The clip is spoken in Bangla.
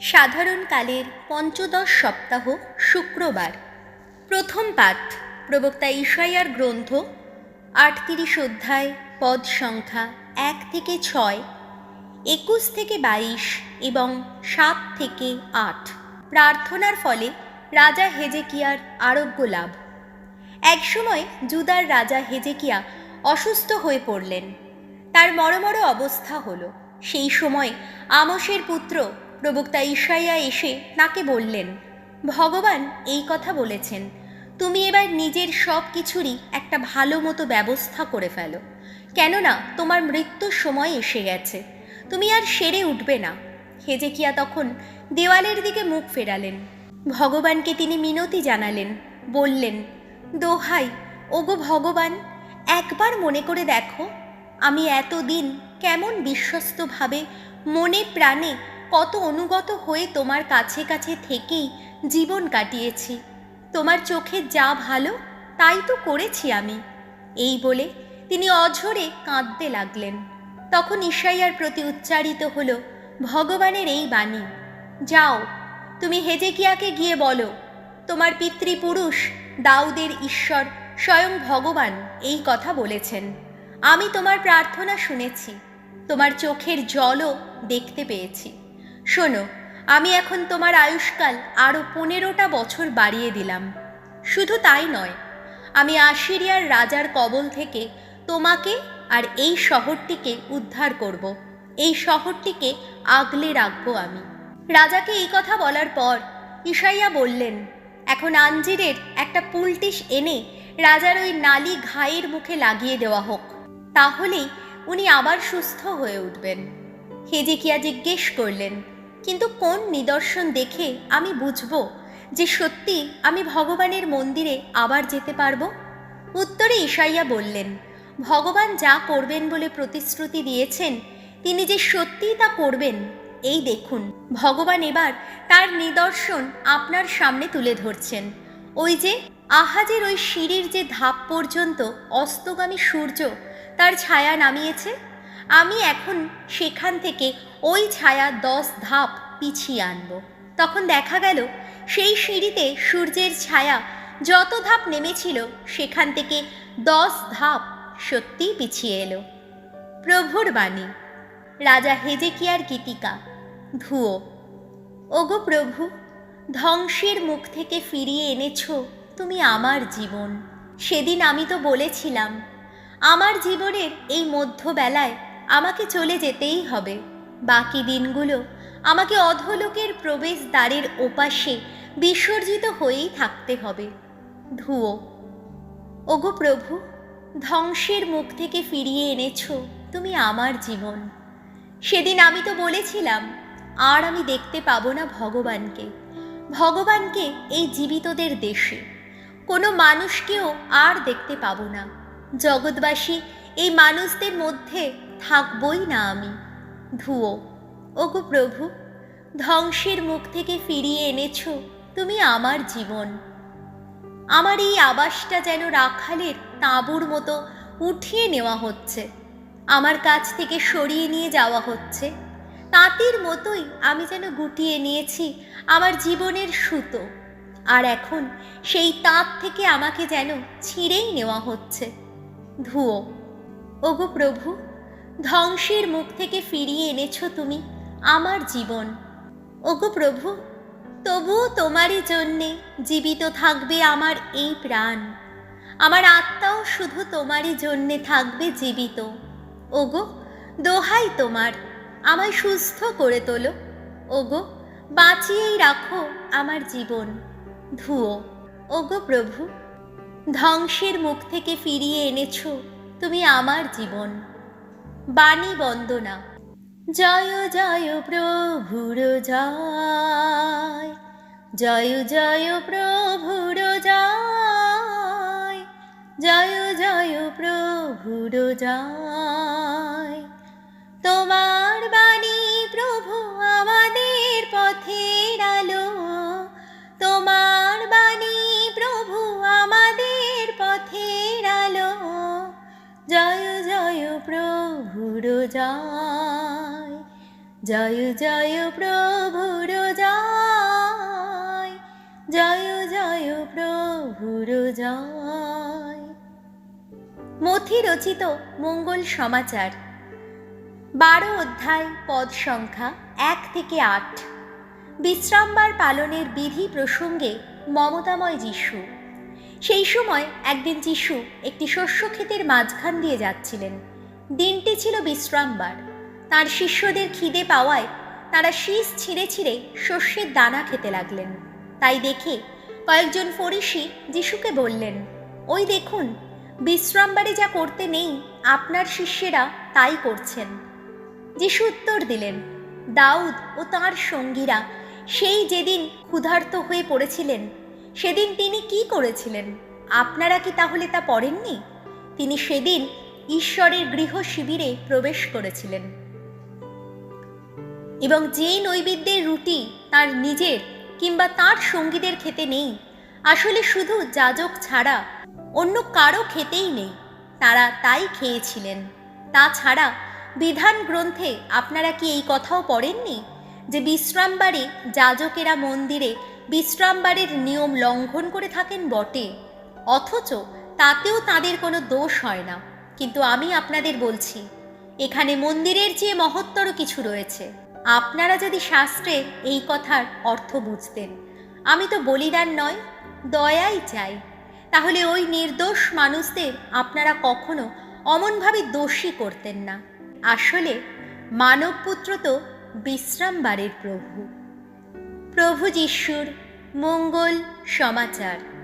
সাধারণকালের পঞ্চদশ সপ্তাহ শুক্রবার। প্রথম পাঠ, প্রবক্তা ঈশাইয়ার গ্রন্থ, আটত্রিশ অধ্যায়, পদ সংখ্যা এক থেকে ছয়, একুশ থেকে বাইশ এবং সাত থেকে আট। প্রার্থনার ফলে রাজা হেজেকিয়ার আরোগ্য লাভ। একসময় জুদার রাজা হেজেকিয়া অসুস্থ হয়ে পড়লেন। তার মরমর অবস্থা হলো, সেই সময় আমসের পুত্র প্রবক্তা ঈশাইয়া এসে তাকে বললেন, ভগবান এই কথা বলেছেন। তুমি এবার নিজের সব কিছুরই একটা ভালো মতো ব্যবস্থা করে ফেলো। কেননা তোমার মৃত্যুর সময় এসে গেছে। তুমি আর সেরে উঠবে না। হেজেকিয়া তখন দেওয়ালের দিকে মুখ ফেরালেন। ভগবানকে তিনি মিনতি জানালেন, বললেন, দোহাই, ওগো ভগবান, একবার মনে করে দেখো, আমি এতদিন কেমন বিশ্বস্তভাবে মনে প্রাণে কত অনুগত হয়ে তোমার কাছে কাছে থেকেই জীবন কাটিয়েছি। তোমার চোখে যা ভালো, তাই তো করেছি আমি। এই বলে তিনি অঝরে কাঁদতে লাগলেন। তখন ঈশাইয়ার প্রতি উচ্চারিত হল, ভগবানের এই বাণী, যাও, তুমি হেজেকিয়াকে গিয়ে বলো, তোমার পিতৃপুরুষ দাউদের ঈশ্বর স্বয়ং ভগবান এই কথা বলেছেন। আমি তোমার প্রার্থনা শুনেছি, তোমার চোখের জলও দেখতে পেয়েছি। শোনো, আমি এখন তোমার আয়ুষ্কাল আরও পনেরোটা বছর বাড়িয়ে দিলাম। শুধু তাই নয়, আমি আশিরিয়ার রাজার কবল থেকে তোমাকে আর এই শহরটিকে উদ্ধার করব। এই শহরটিকে আগলে রাখব আমি। রাজাকে এই কথা বলার পর ঈশাইয়া বললেন, এখন আঞ্জিরের একটা পুলটিস এনে রাজার ওই নালি ঘায়ের মুখে লাগিয়ে দেওয়া হোক। তাহলেই উনি আবার সুস্থ হয়ে উঠবেন। হেজিকিয়া জিজ্ঞেস করলেন কিন্তু কোন নিদর্শন দেখে আমি বুঝব যে সত্যি আমি ভগবানের মন্দিরে আবার যেতে পারব? উত্তরে ঈশাইয়া বললেন, ভগবান যা করবেন বলে প্রতিশ্রুতি দিয়েছেন, তিনি যে সত্যিই তা করবেন, এই দেখুন, ভগবান এবার তার নিদর্শন আপনার সামনে তুলে ধরছেন। ওই যে আহাজের ওই সিঁড়ির যে ধাপ পর্যন্ত অস্তগামী সূর্য তার ছায়া নামিয়েছে আমি এখন সেখান থেকে ওই ছায়া দশ ধাপ পিছিয়ে আনব। তখন দেখা গেল, সেই সিঁড়িতে সূর্যের ছায়া যত ধাপ নেমেছিল, সেখান থেকে দশ ধাপ সত্যিই পিছিয়ে এলো। প্রভুর বাণী। রাজা হেজেকিয়ার গীতিকা, ধুয়ো। ওগো প্রভু, ধ্বংসের মুখ থেকে ফিরিয়ে এনেছ তুমি আমার জীবন। সেদিন আমি তো বলেছিলাম, আমার জীবনের এই মধ্যবেলায় আমাকে চলে যেতেই হবে। বাকি দিনগুলো আমাকে অধলোকের প্রবেশ দ্বারের ওপাশে বিসর্জিত হয়েই থাকতে হবে। ধুয়ো। ওগো প্রভু, ধ্বংসের মুখ থেকে ফিরিয়ে এনেছ তুমি আমার জীবন। সেদিন আমি তো বলেছিলাম, আর আমি দেখতে পাবো না ভগবানকে। ভগবানকে এই জীবিতদের দেশে। কোনো মানুষকেও আর দেখতে পাবো না। জগৎবাসী এই মানুষদের মধ্যে থাকবই না আমি। ধুয়ো। ওগো প্রভু, ধ্বংসের মুখ থেকে ফিরিয়ে এনেছ তুমি আমার জীবন। আমার এই আবাসটা যেন রাখালের তাঁবুর মতো উঠিয়ে নেওয়া হচ্ছে। আমার কাছ থেকে সরিয়ে নিয়ে যাওয়া হচ্ছে। তাঁতির মতোই আমি যেন গুটিয়ে নিয়েছি আমার জীবনের সুতো। আর এখন সেই তাঁত থেকে আমাকে যেন ছিঁড়েই নেওয়া হচ্ছে। ধুয়ো। ওগো প্রভু ধ্বংসের মুখ থেকে ফিরিয়ে এনেছ তুমি, আমার জীবন। ওগো প্রভু, তবুও তোমারই জন্যে জীবিত থাকবে আমার এই প্রাণ। আমার আত্মাও শুধু তোমারই জন্যে থাকবে জীবিত। ওগো, দোহাই তোমার, আমায় সুস্থ করে তোলো। ওগো, বাঁচিয়েই রাখো আমার জীবন। ধুয়ো। ওগো প্রভু, ধ্বংসের মুখ থেকে ফিরিয়ে এনেছ তুমি আমার জীবন। বাণী বন্দনা। জয় জয় প্রভুর জয়। জয় জয় প্রভুর জয়। জয় জয় প্রভুর জয়। প্রভুর যায় জয় জয় প্রভুর যায় জয় জয় প্রভুর জয়। মথি রচিত মঙ্গল সমাচার, বারো অধ্যায় পদ সংখ্যা এক থেকে আট। বিশ্রামবার পালনের বিধি প্রসঙ্গে মমতাময় যিশু। সেই সময় একদিন যিশু একটি শস্য ক্ষেতের মাঝখান দিয়ে যাচ্ছিলেন। দিনটি ছিল বিশ্রামবার। তার শিষ্যদের খিদে পাওয়ায় তারা শীষ ছিঁড়ে ছিঁড়ে শস্যের দানা খেতে লাগলেন। তাই দেখে কয়েকজন ফরিসি যিশুকে বললেন, ওই দেখুন, বিশ্রামবারে যা করতে নেই, আপনার শিষ্যেরা তাই করছেন। যিশু উত্তর দিলেন, দাউদ ও তাঁর সঙ্গীরা সেই যেদিন ক্ষুধার্ত হয়ে পড়েছিলেন, সেদিন তিনি কি করেছিলেন? আপনারা কি তাহলে তা পড়েননি? তিনি সেদিন ঈশ্বরের গৃহ শিবিরে প্রবেশ করেছিলেন। এবং যেই নৈবেদ্যের রুটি তার নিজের কিংবা তার সঙ্গীদের খেতে নেই, আসলে শুধু যাজক ছাড়া অন্য কারও খেতেই নেই, তারা তাই খেয়েছিলেন। তাছাড়া বিধান গ্রন্থে আপনারা কি এই কথাও পড়েননি যে বিশ্রামবারে যাজকেরা মন্দিরে বিশ্রামবারের নিয়ম লঙ্ঘন করে থাকেন বটে? অথচ তাতেও তাদের কোনো দোষ হয় না। কিন্তু আমি আপনাদের বলছি, এখানে মন্দিরের চেয়ে মহত্তর কিছু রয়েছে। আপনারা যদি শাস্ত্রে এই কথার অর্থ বুঝতেন। আমি তো বলিদান নয়, দয়াই চাই। তাহলে ওই নির্দোষ মানুষদের আপনারা কখনো অমনভাবে দোষী করতেন না। আসলে মানবপুত্র তো বিশ্রামবারের প্রভু। প্রভু যিশুর মঙ্গল সমাচার।